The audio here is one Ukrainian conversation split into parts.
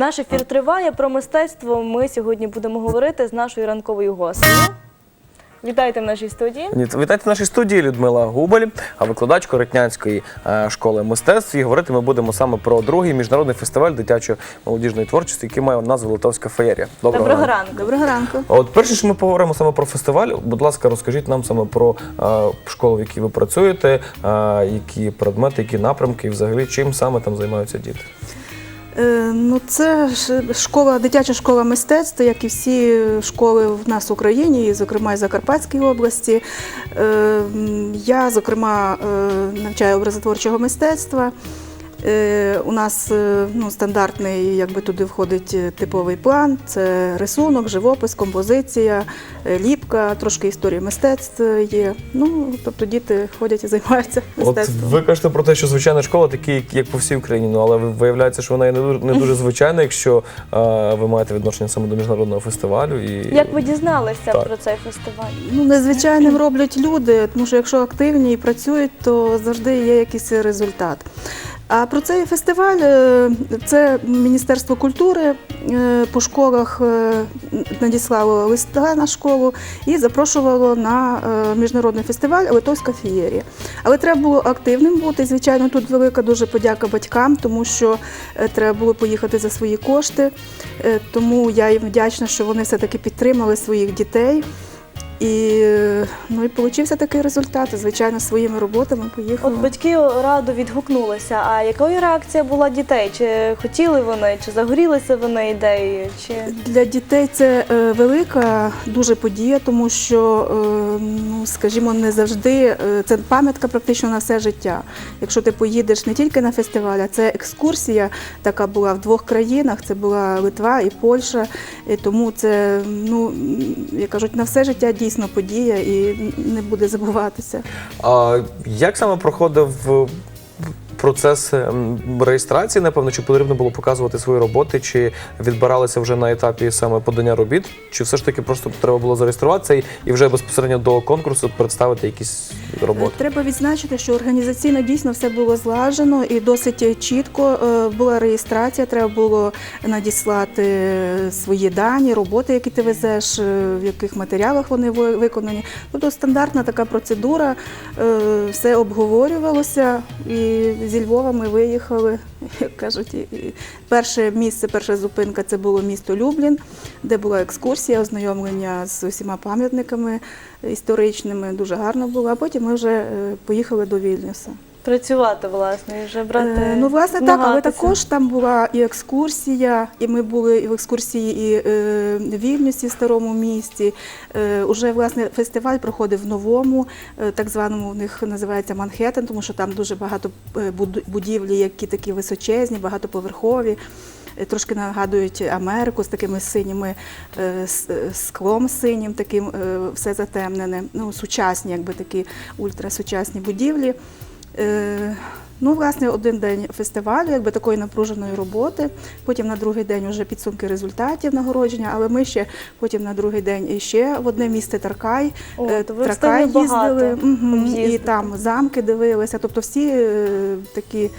Наш ефір триває про мистецтво. Ми сьогодні будемо говорити з нашою ранковою гостею. Вітайте в нашій студії. Вітайте в нашій студії Людмила Губель, а викладач Коротнянської е, школи мистецтв. І говорити ми будемо саме про другий міжнародний фестиваль дитячої молодіжної творчості, який має назву Литовська феєрія. Доброго ранку. Доброго ранку. От перше, що ми поговоримо саме про фестиваль, будь ласка, розкажіть нам саме про е, школу, в якій ви працюєте, е, які предмети, які напрямки, і взагалі чим саме там займаються діти. Е, Ну, це школа, дитяча школа мистецтв, як і всі школи в нас в Україні, і, зокрема, і Закарпатській області. Е, Я, зокрема, е, навчаю образотворчого мистецтва. Е, У нас е, ну, стандартний, якби туди входить е, типовий план: це рисунок, живопис, композиція, ліпка, трошки історії мистецтв є. Ну, тобто діти ходять і займаються От ви кажете про те, що звичайна школа такі, як- по всій Україні, ну але виявляється, що вона є не дуже, не дуже звичайна, якщо е, ви маєте відношення саме до міжнародного фестивалю. І Як ви дізналися Так. про цей фестиваль? Ну, незвичайним роблять люди, тому що якщо активні і працюють, то завжди є якийсь результат. А про цей фестиваль е, це Міністерство культури е, по школах е, надіслало листа на школу і запрошувало на міжнародний фестиваль Литовська фієрія. Але треба було активним бути. Звичайно, тут велика дуже подяка батькам, тому що треба було поїхати за свої кошти. Тому я їм вдячна, що вони все-таки підтримали своїх дітей. І ну і получився такий результат. Звичайно, своїми роботами поїхали. От батьки радо відгукнулися. А якою реакція була дітей? Чи хотіли вони, чи загорілися вони ідеєю? Чи Для дітей це е, велика дуже подія, тому що, е, ну скажімо, не завжди е, це пам'ятка практично на все життя. Якщо ти поїдеш не тільки на фестиваль, а це екскурсія, така була в двох країнах. Це була Литва і Польща. І тому це, ну як кажуть, на все життя дійсно подія і не буде забуватися. А як саме проходив процес ем, реєстрації? Напевно, чи потрібно було показувати свої роботи, чи відбиралися вже на етапі саме подання робіт, чи все ж таки просто треба було зареєструватися і, вже безпосередньо до конкурсу представити якісь роботи? Треба відзначити, що організаційно дійсно все було злажено і досить чітко е, була реєстрація. Треба було надіслати свої дані, роботи, які ти везеш, е, в яких матеріалах вони ви- виконані. Тобто стандартна така процедура, е, все обговорювалося. І зі Львова ми виїхали. Як кажуть, перше місце, перша зупинка це було місто Люблін, де була екскурсія, ознайомлення з усіма пам'ятниками історичними. Дуже гарно було. А потім ми вже е, поїхали до Вільнюса. Працювати, власне, і вже брати. Е, Ну, власне, так, але також там була і екскурсія, і ми були і в екскурсії і е, в Вільнюсі, в старому місті. Е, уже власне фестиваль проходив в новому, так званому в них називається Манхеттен, тому що там дуже багато будівлі, які такі височезні, багатоповерхові. Трошки нагадують Америку з такими синіми склом синім, таким все затемнене. Ну, сучасні, якби такі ультрасучасні будівлі. Е, Ну, власне, один день фестивалю, якби такої напруженої роботи. Потім на другий день вже підсумки результатів нагородження, але ми ще потім на другий день іще в одне місце Таркай. О, е, то ви Таркай їздили, мгм, і там замки дивилися. Тобто всі е, такі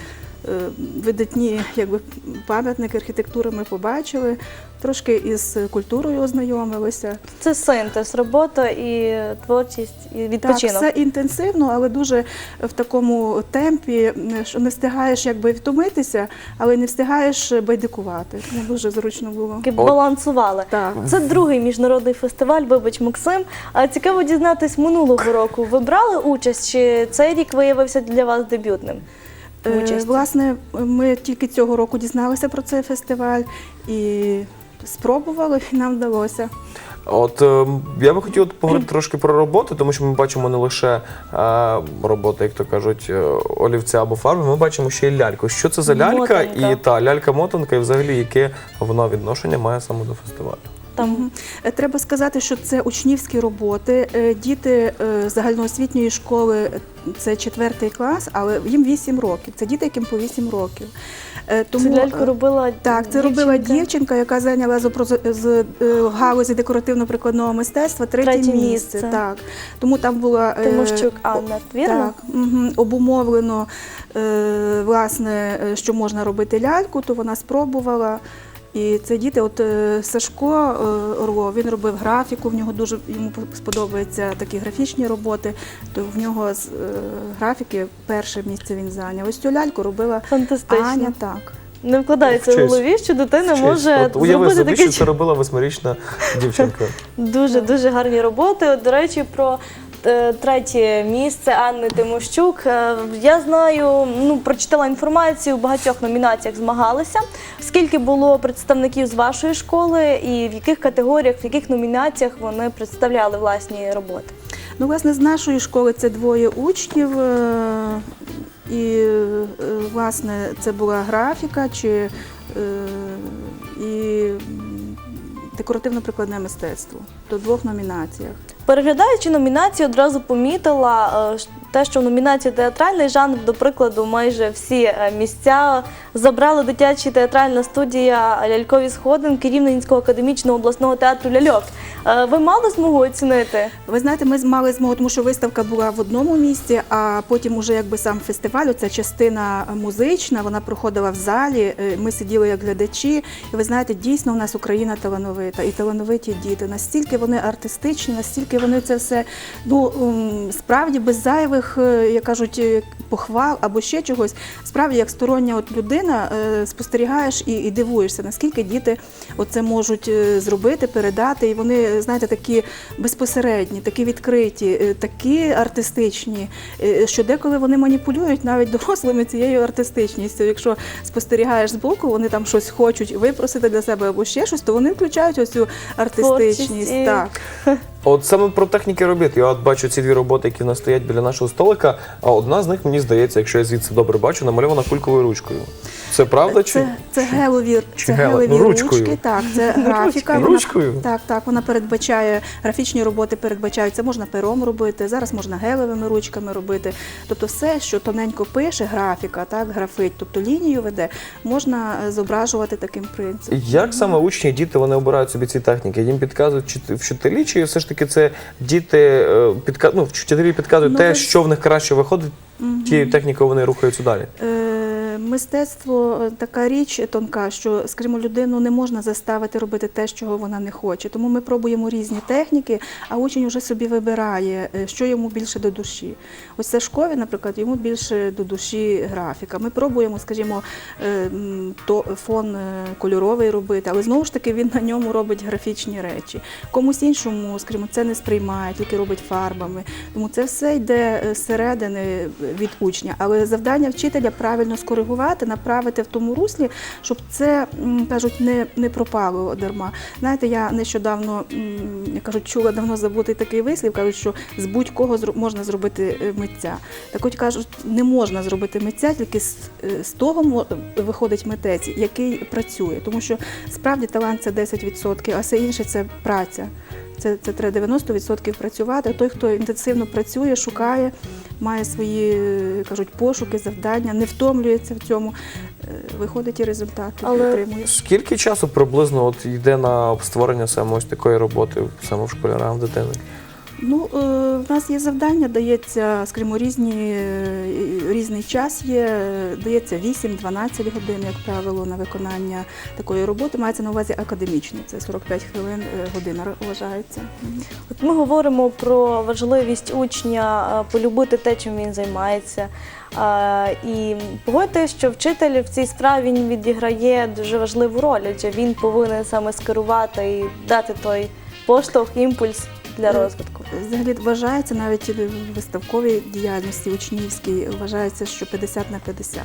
видатні якби, пам'ятники архітектури ми побачили, трошки із культурою ознайомилися. Це синтез, робота і творчість, і Так, відпочинок. все інтенсивно, але дуже в такому темпі, що не встигаєш якби втомитися, але не встигаєш байдикувати. Тому дуже зручно було. Балансували. Так. Це другий міжнародний фестиваль, вибач Максим. А цікаво дізнатись минулого року. Ви брали участь? Чи цей рік виявився для вас дебютним? Е, Участь. Власне, ми тільки цього року дізналися про цей фестиваль і спробували, і нам вдалося. От е, я би хотів поговорити трошки про роботи, тому що ми бачимо не лише е, роботи, як то кажуть, е, олівця або фарби, ми бачимо ще й ляльку. Що це за лялька? Мотанка. І та лялька-мотанка, і взагалі яке вона відношення має саме до фестивалю? Там Е, Треба сказати, що це учнівські роботи. Е, Діти е, загальноосвітньої школи це четвертий клас, але їм 8 років. Це діти, яким по 8 років. Е, цю ляльку робила Так, це робила дівчинка. яка зайняла з, з галузі декоративно-прикладного мистецтва третє, Третє місце. місце. Так. Тому там була Тимощук Анна, вірно? Так, угу, обумовлено, власне, що можна робити ляльку, то вона спробувала. І це діти, от е, Сашко е, Орлов, він робив графіку, в нього дуже йому сподобаються такі графічні роботи, то в нього з е, графіки перше місце він зайняв. Ось цю ляльку робила Фантастично. Аня так. Не вкладається в голові, що дитина може От уяви зробити собі, таке що це робила восьмирічна дівчинка. Дуже дуже гарні роботи. От, до речі, про третє місце Анни Тимощук. Е, Я знаю, ну прочитала інформацію, в багатьох номінаціях змагалися. Скільки було представників з вашої школи, і в яких категоріях, в яких номінаціях вони представляли власні роботи? Ну, власне, з нашої школи це двоє учнів. е, І, е, власне, це була графіка чи е, і декоративно-прикладне мистецтво. В двох номінаціях. Переглядаючи номінації, одразу помітила е, те, що в номінації театральний жанр, до прикладу, майже всі е, місця забрала дитяча театральна студія Лялькові сходинки Рівненського академічного обласного театру Ляльок. Е, Ви мали змогу оцінити? Ви знаєте, ми мали змогу, тому що виставка була в одному місці, а потім уже якби сам фестиваль, ця частина музична, вона проходила в залі. Ми сиділи як глядачі. І ви знаєте, дійсно у нас Україна талановита і талановиті діти. Настільки вони артистичні, настільки вони це все ну справді без зайвих, е, як кажуть, е, похвал або ще чогось. Справді, як стороння от людина, е, спостерігаєш і, і дивуєшся, наскільки діти оце можуть зробити, передати. І вони, знаєте, такі безпосередні, такі відкриті, такі артистичні, що деколи вони маніпулюють навіть дорослими цією артистичністю. Якщо спостерігаєш збоку, вони там щось хочуть випросити для себе або ще щось, то вони включають ось цю артистичність. Творчість Так. От саме про техніки робіт. Я от бачу ці дві роботи, які в нас стоять біля нашого столика. А одна з них, мені здається, якщо я звідси добре бачу, намальована кульковою ручкою. Це правда чи? Це, це гелові, Чи це ну, ручкою. ручки, так, це графіка. Ручкою. Вона- Ручкою? Так, так, вона передбачає графічні роботи, передбачаються, можна пером робити, зараз можна гелевими ручками робити. Тобто все, що тоненько пише, графіка, так, графить, тобто лінію веде, можна е, зображувати таким принципом. Як саме учні і діти вони обирають собі ці техніки? Їм підказують вчити- вчителі, чи все ж таки це діти е, підка... ну, вчителі підказують Ну, те, ви- що в них краще виходить, тією технікою вони рухаються далі. Е, Мистецтво е, така річ тонка, що, скажімо, людину не можна заставити робити те, чого вона не хоче. Тому ми пробуємо різні техніки, а учень вже собі вибирає, е, що йому більше до душі. Ось Сашкові, наприклад, йому більше до душі графіка. Ми пробуємо, скажімо, е, то фон кольоровий робити, але знову ж таки він на ньому робить графічні речі. Комусь іншому, скажімо, це не сприймає, тільки робить фарбами. Тому це все йде зсередини від учня. Але завдання вчителя правильно скоригувати, направити в тому руслі, щоб це кажуть не, не пропало дарма. Знаєте, я нещодавно як кажуть, чула давно забутий такий вислів, кажуть, що з будь-кого можна зробити е, митця. Так от кажуть, не можна зробити митця, тільки з, е, з того виходить митець, який працює. Тому що справді талант це 10%, а все інше це праця. Це, це треба 90% працювати. Той, хто інтенсивно працює, шукає, має свої е, кажуть, пошуки, завдання, не втомлюється в цьому, е, виходить і результати Але- отримує. Скільки часу приблизно от йде на створення саме ось такої роботи саме в школярам дитини? Ну, е, в нас є завдання, дається, скажімо, різні, е, різний час є, дається 8-12 годин, як правило, на виконання такої роботи. Мається на увазі академічний, це 45 хвилин е, година вважається. От ми говоримо про важливість учня полюбити те, чим він займається. І погодьте, що вчитель в цій справі відіграє дуже важливу роль, адже він повинен саме скерувати і дати той поштовх, імпульс для Е, розвитку. Взагалі вважається навіть в виставковій діяльності учнівській, вважається, що 50 на 50.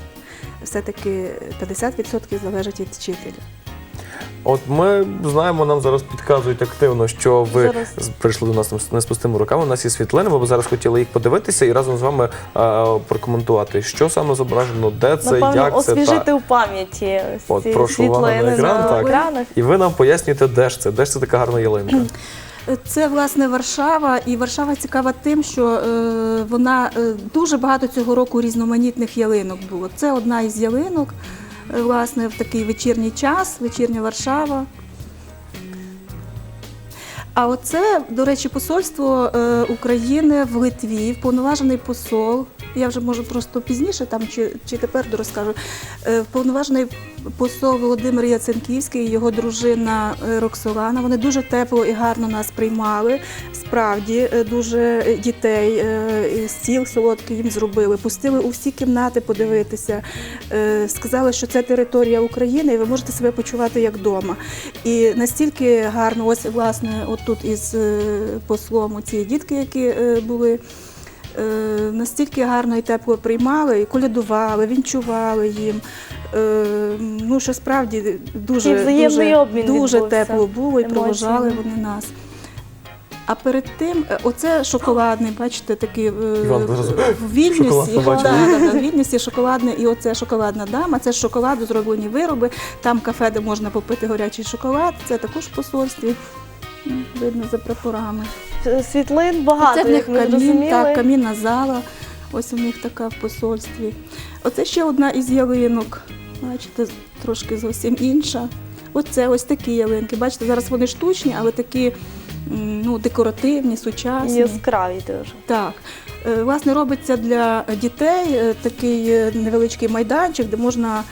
Все-таки 50% залежить від вчителя. От ми знаємо, нам зараз підказують активно, що ви Зараз. прийшли до нас там з неспустими руками. У нас є світлини. Ми б зараз хотіли їх подивитися і разом з вами е, прокоментувати, що саме зображено, де це, Напевно, як це освіжити та. у пам'яті От, ці прошу увагу на екран, на так. екранах. І ви нам пояснюєте, де ж це, де ж це така гарна ялинка. Це власне Варшава, і Варшава цікава тим, що е, вона е, дуже багато цього року різноманітних ялинок було. Це одна із ялинок, е, власне, в такий вечірній час, вечірня Варшава. А оце, до речі, посольство е, України в Литві, вповноважений посол. Я вже можу просто пізніше там чи, чи тепер розкажу. Е, вповноважений посол Володимир Яценківський і його дружина е, Роксолана. Вони дуже тепло і гарно нас приймали. Справді е, дуже дітей е, стіл солодкий їм зробили. Пустили у всі кімнати подивитися. Е, Сказали, що це територія України, і ви можете себе почувати як вдома. І настільки гарно, ось власне, отут із е, послом ці дітки, які е, були. е, Настільки гарно і тепло приймали, і колядували, вінчували їм. Ну, що справді дуже, дуже, дуже тепло було і емоціями. проважали вони нас. А перед тим, оце шоколадний, бачите, такий в Вільнюсі. Да, да, да, в Вільнюсі шоколадне, і оце шоколадна дама, це з шоколаду зроблені вироби. Там кафе, де можна попити гарячий шоколад, це також в посольстві. Видно за прапорами. Світлин багато, Це в них як камін, так, камінна зала. Ось у них така в посольстві. Оце ще одна із ялинок. Бачите, трошки зовсім інша. Оце ось такі ялинки. Бачите, зараз вони штучні, але такі ну, декоративні, сучасні. Яскраві дуже. Так. Е, Власне, робиться для дітей е, такий е, невеличкий майданчик, де можна, е,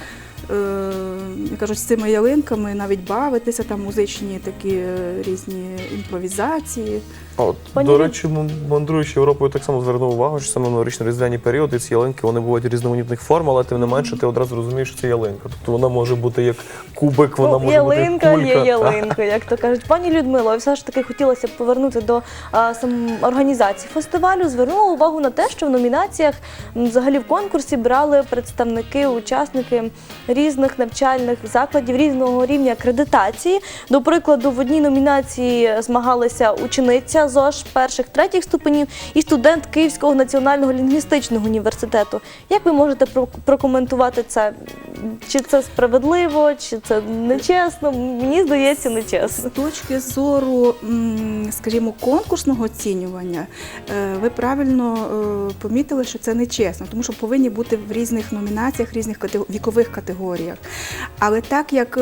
кажуть, з цими ялинками навіть бавитися, там музичні такі е, різні імпровізації. От, Пані до речі, мандруючи Європою, так само звернув увагу, що саме новорічно різдвяні періоди ці ялинки вони бувають різноманітних форм, але тим не менше ти одразу розумієш, що це ялинка. Тобто вона може бути як кубик, вона Ну, може ялинка бути є кулька. ялинка, як то кажуть. Пані Людмило, все ж таки хотілося б повернути до а, сам організації фестивалю. Звернула увагу на те, що в номінаціях м, взагалі в конкурсі брали представники, учасники різних навчальних закладів різного рівня акредитації. До прикладу, в одній номінації змагалися учениця ЗОЖ перших третіх ступенів і студент Київського національного лінгвістичного університету. Як ви можете про- прокоментувати це? Чи це справедливо, чи це нечесно? Мені здається, нечесно. З точки зору, скажімо, конкурсного оцінювання, е, ви правильно е, помітили, що це нечесно, тому що повинні бути в різних номінаціях, різних вікових категоріях. Але так як.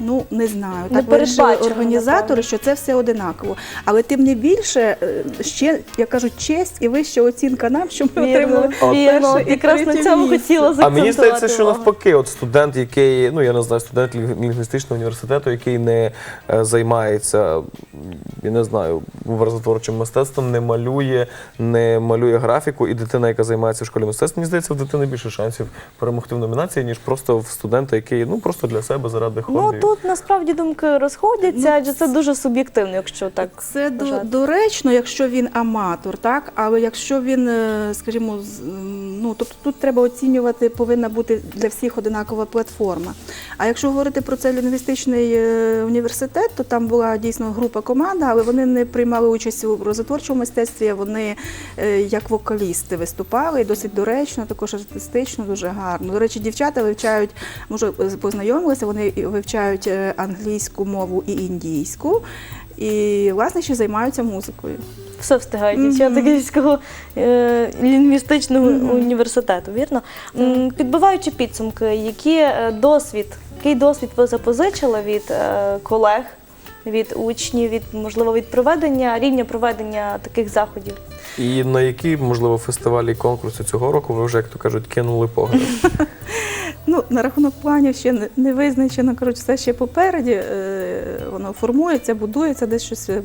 Ну, не знаю, Не так вирішили організатори, напевно. що це все одинаково. Але тим не більше, е, ще, як кажуть, честь і вища оцінка нам, що ми отримали Вірно, вірно. перше і Якраз на цьому місце. хотіла А мені здається, що навпаки, от студент, який, ну я не знаю, студент лінгвістичного університету, який не е, займається, я не знаю, образотворчим мистецтвом, не малює, не малює графіку, і дитина, яка займається в школі мистецтв, мені здається, в дитини більше шансів перемогти в номінації, ніж просто в студента, який ну просто для себе заради Ну хобі. Тут насправді думки розходяться, Ну, адже це дуже суб'єктивно, якщо так. Це до, доречно, якщо він аматор, так але якщо він, е, скажімо, ну тобто тут треба оцінювати, повинна бути для всіх одинакова платформа. А якщо говорити про цей лінгвістичний е, університет, то там була дійсно група команда, але вони не приймали участь у розотворчому мистецтві. Вони е, як вокалісти виступали і досить доречно, також артистично, дуже гарно. До речі, дівчата вивчають, може познайомилися, вони вивчають е, англійську мову і індійську. І власне ще займаються музикою. Все встигають дівчата Київського е, лінгвістичного університету, вірно? Підбиваючи підсумки, які е, досвід, який досвід ви запозичили від е, колег, від учнів, від можливо від проведення рівня проведення таких заходів? І на які, можливо, фестивалі і конкурси цього року ви вже, як то кажуть, кинули погляд? Ну, на рахунок планів ще не, визначено, коротше, все ще попереді. Е, воно формується, будується, десь щось е,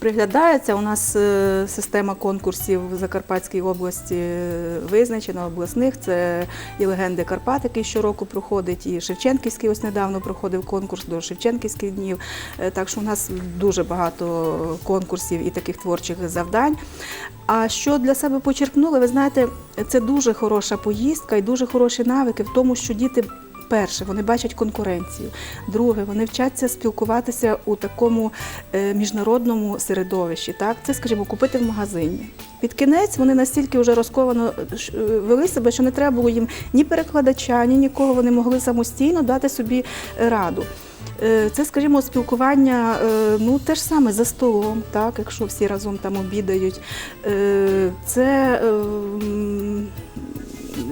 приглядається. У нас е, система конкурсів в Закарпатській області е, визначена, обласних. Це і легенди Карпат, який щороку проходить, і Шевченківський ось недавно проходив конкурс до Шевченківських днів. Е, Так що у нас дуже багато конкурсів і таких творчих завдань. А що для себе почерпнули, ви знаєте, це дуже хороша поїздка і дуже хороші навики в тому, що діти. Перше, вони бачать конкуренцію. Друге, вони вчаться спілкуватися у такому е, міжнародному середовищі. Так, це, скажімо, купити в магазині. Під кінець вони настільки вже розковано е, вели себе, що не треба було їм ні перекладача, ні нікого. Вони могли самостійно дати собі е, раду. Це, скажімо, спілкування, ну те ж саме за столом, так, якщо всі разом там обідають. Це е, м,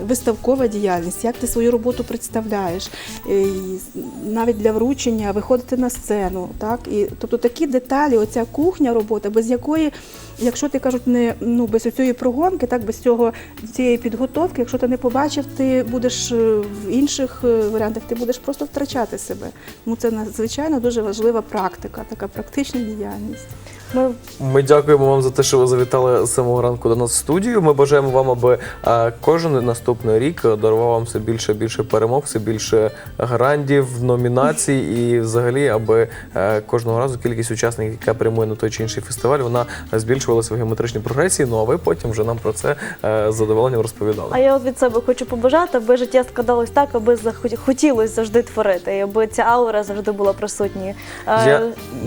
виставкова діяльність, як ти свою роботу представляєш, Е, і навіть для вручення виходити на сцену. Так? І, тобто такі деталі, оця кухня робота, без якої якщо ти кажуть, не ну без цієї прогонки, так без цього цієї підготовки, якщо ти не побачив, ти будеш е, в інших е, варіантах, ти будеш просто втрачати себе. Тому це надзвичайно дуже важлива практика, така практична діяльність. Ми Ми дякуємо вам за те, що ви завітали з самого ранку до нас в студію. Ми бажаємо вам, аби е, кожен наступний рік дарував вам все більше і більше перемог, все більше грандів, номінацій, і взагалі, аби е, кожного разу кількість учасників, яка прямує на той чи інший фестиваль, вона збільшувалася в геометричній прогресії. Ну а ви потім вже нам про це е, з задоволенням розповідали. А я от від себе хочу побажати, аби життя складалось так, аби захот- хотілося завжди творити, і аби ця аура завжди була присутня. Е, Я,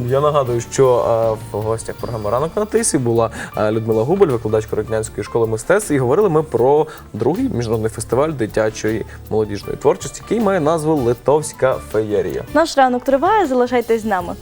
я нагадую, що е, в гостях програми Ранок на тисі була е, Людмила Губель, викладачка Роднянської школи мистецтв, і говорили ми про другий міжнародний фестиваль дитячої молодіжної творчості, який має назву Литовська феєрія. Наш ранок триває, залишайтесь з нами.